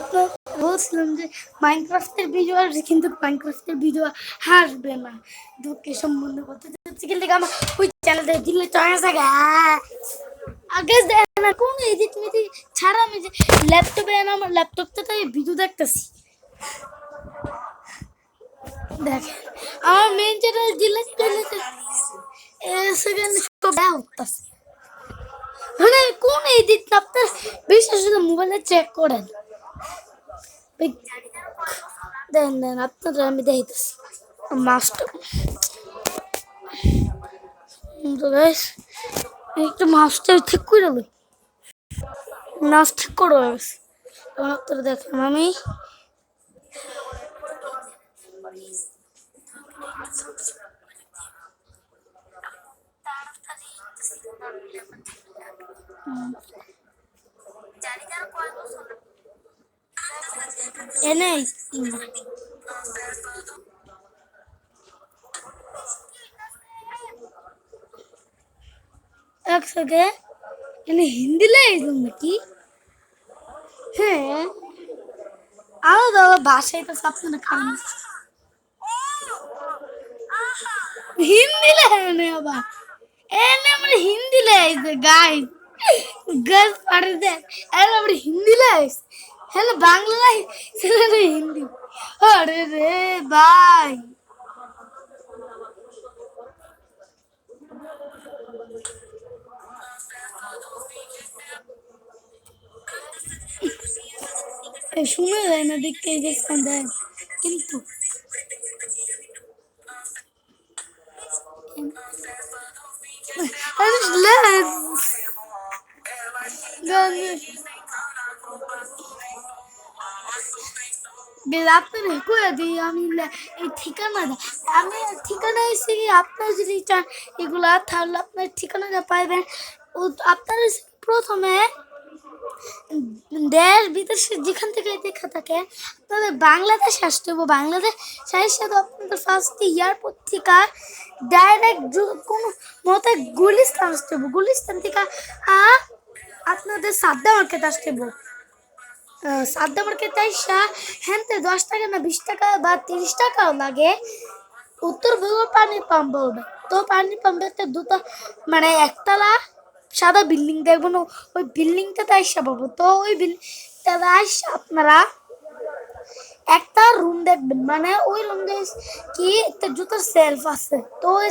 আপনার বলছিলাম যে মাইনক্রাফটের ভিডিও আসবে কিন্তু মাইনক্রাফটের ভিডিও আসবে না। দুঃখের সম্বন্ধে কথা হচ্ছে কিন্তু আমার ওই চ্যানেলটা দিলে চয়েস আগে আগে দেখ না, কোন এডিট মেডিট ছাড়া আমি যে ল্যাপটপে আমার ল্যাপটপটা তো ভিডিও দেখতেছি। দেখেন, আমার মেন চ্যানেল তো সেকেন্ড সব হচ্ছে মানে কোন এডিট আপনার বিশেষ মোবাইলে চেক করেন। দেন দেন আপনাদের আমি দেখতেছি মাস্টার একটু মাস্টার ঠিক করে লই নাচ ঠিক করে তখন আপনারা দেখেন আমি এনে এক সেকেন্ড এনে Enes. ఒకసారి నేను హిందీలో వేసిందికి అవును భాష అయితే చెప్తున్నా కానీ హిందీలో అబ్బా ఏ మన హిందీలో వేస్తే గాయ గర్ల్ పడితే అరే అప్పుడు హిందీలో వేస్తే হ্যালো, বাংলা ছেলে হিন্দি। আরে রে ভাই। শুনে যায় না দেখতে গেছেন দেয়। কিন্তু গানে আপনার করে দিই আমি এই ঠিকানাটা আমি এসে যদি চান এগুলা, তাহলে আপনার ঠিকানাটা পাইবেন। ও প্রথমে দেশ বিদেশে যেখান থেকে দেখা থাকে, আপনাদের বাংলাদেশ আসতে বাংলাদেশ আপনাদের ফার্স্ট ইয়ার পত্রিকা ডাইরেক্ট কোনো মতে গুলিস্তান আসতে হবে। গুলিস্তান থেকে আপনাদের সাদ্দা মার্কেট আসতে সাদ্দা মার্কেট আইসা হ্যাঁ দশ টাকা না বিশ টাকা বা তিরিশ টাকাও লাগে। উত্তর বলব পানির পাম্প তো পানির পাম্পেতে দুটো মানে একতলা সাদা বিল্ডিং দেখব না, ওই বিল্ডিংটাতে আইসা পাবো তো ওই বিল্ডিংটাতে আইসা আপনারা একটা রুম দেখবেন। মানে ওই রুম কি একটা জুতার সেলফ আছে। তো ওই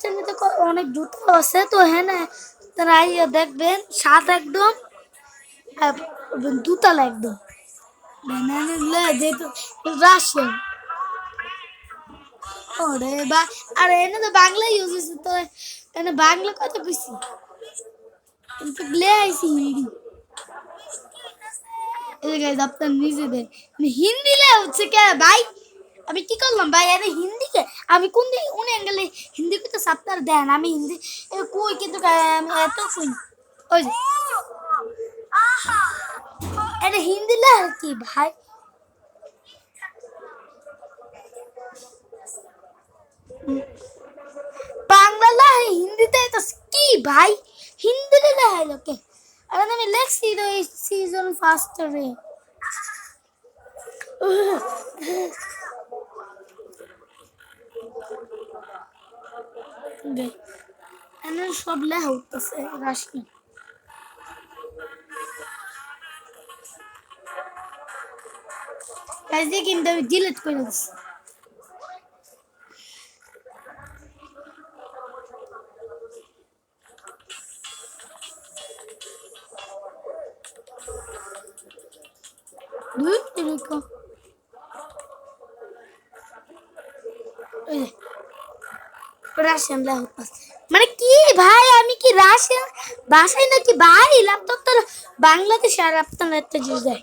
সেলফের অনেক জুতো আছে। তো হ্যাঁ তারা দেখবেন, সাত একদম দুতলা একদম। বানানো যেহেতু বা, আর এনে তো বাংলা ইউজ হয়েছে তো। বাংলা গ্লে আইছি হিন্দি। এই আপনার নিজেদের হিন্দি লে হচ্ছে কে ভাই? আমি কি করলাম ভাই? আরে হিন্দি কে? আমি কোন দিকে কোন অ্যাঙ্গেলে হিন্দি কইতে আপনার দেন, আমি হিন্দি কই কিন্তু আমি এত কই? ওই এটা হিন্দি লে কি ভাই? বাংলা লাই হিন্দিতে তো কি ভাই? হিন্দিতে লাই লোকে। আর আমি লেখছি তো এই সিজন ফার্স্ট রে এনে সব লেখা উঠতেছে, রাশি। গাইজ কিন্তু আমি ডিলিট করে দিচ্ছি দুই এরকম রাশিয়ান ল্যাপটপ মানে কি ভাই আমি কি রাশিয়ান বাসায় নাকি ভাই ল্যাপটপ তো বাংলাদেশে আর আপনার একটা জিনিস দেয়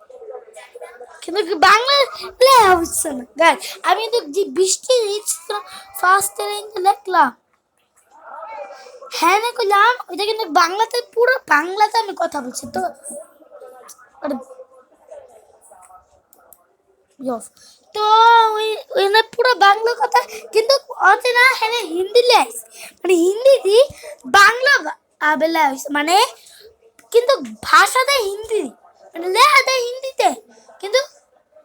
কিন্তু বাংলা লেখা হচ্ছে না। গাই আমি তো যে বৃষ্টি ফার্স্ট লিখলাম হ্যাঁ না কইলাম ওইটা কিন্তু বাংলাতে পুরো, বাংলাতে আমি কথা বলছি, তো তো ওই পুরো বাংলা কথা, কিন্তু অতে না হ্যাঁ হিন্দি লেস মানে হিন্দি দি বাংলা বা- আবেলা মানে কিন্তু ভাষাতে হিন্দি মানে লেখাতে হিন্দিতে। কিন্তু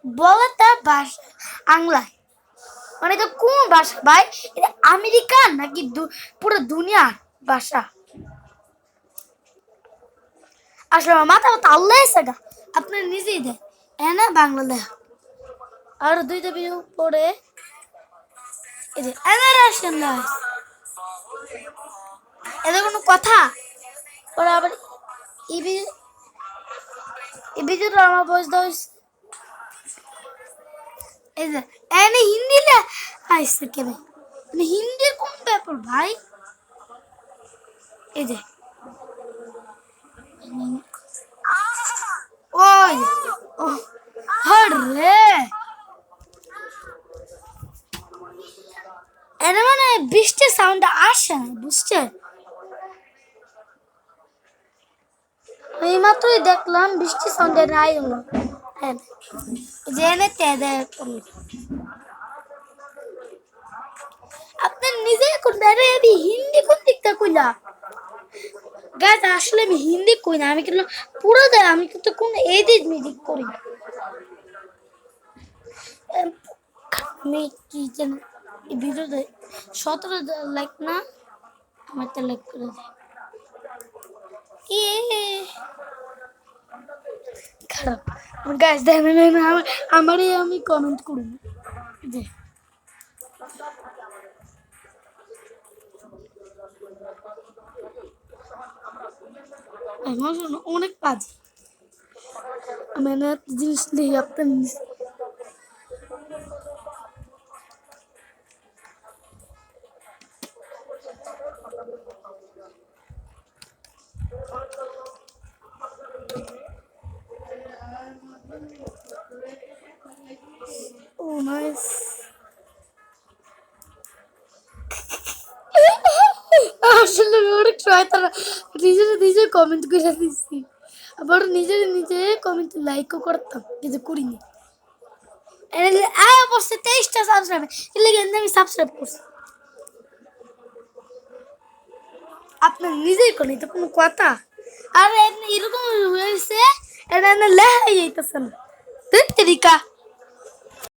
বলাটা ভাষা আংলায় মানে কোন ভাষা ভাই? এটা আমেরিকান নাকি পুরো দুনিয়ার ভাষা আসলে মাথা আল্লাহ নিজেই বাংলা আর দুইটা ভিডিও পরে এই যে এনার আসেন না এটা কোনো কথা? পরে আবার এই ভিডিও এই ভিডিওটা আমার বয়স দেওয়া এনে হিন্দি লে। আইসে কেন মানে হিন্দির কোন ব্যাপার ভাই? এই যে। ওই ও হরে এর মানে বৃষ্টির সাউন্ড আসে না বুঝছেন এই মাত্রই দেখলাম বৃষ্টির সাউন্ড নাই হলো এনে তেদে আপনার নিজে কোন আরে আমি হিন্দি কোন দিকটা কইলা গাছ আসলে আমি হিন্দি কই না, আমি কিন্তু পুরো দেয় আমি কিন্তু কোন এদিক মিদিক করি না। আমি কি যেন ভিডিওতে সতেরো লাইক না আমার লাইক করে দেয় ইয়ে খারাপ। গাছ আমার আমারই আমি কমেন্ট করি। যে অনেক কাজ। আমি জিনিস নেই আপনার nice. আসলে অনেক শয়তান নিজের নিজে কমেন্ট করে দিচ্ছি আবার নিজের নিজে কমেন্ট লাইকও করতাম কিন্তু করিনি। আয় অবশ্য, তেইশটা সাবস্ক্রাইব এর লেগে আমি সাবস্ক্রাইব করছি। আপনার নিজেই করেন এটা কোনো কথা? আর, এরকম হয়েছে এটা না লেখাই যাইতেছে না। তরিকা।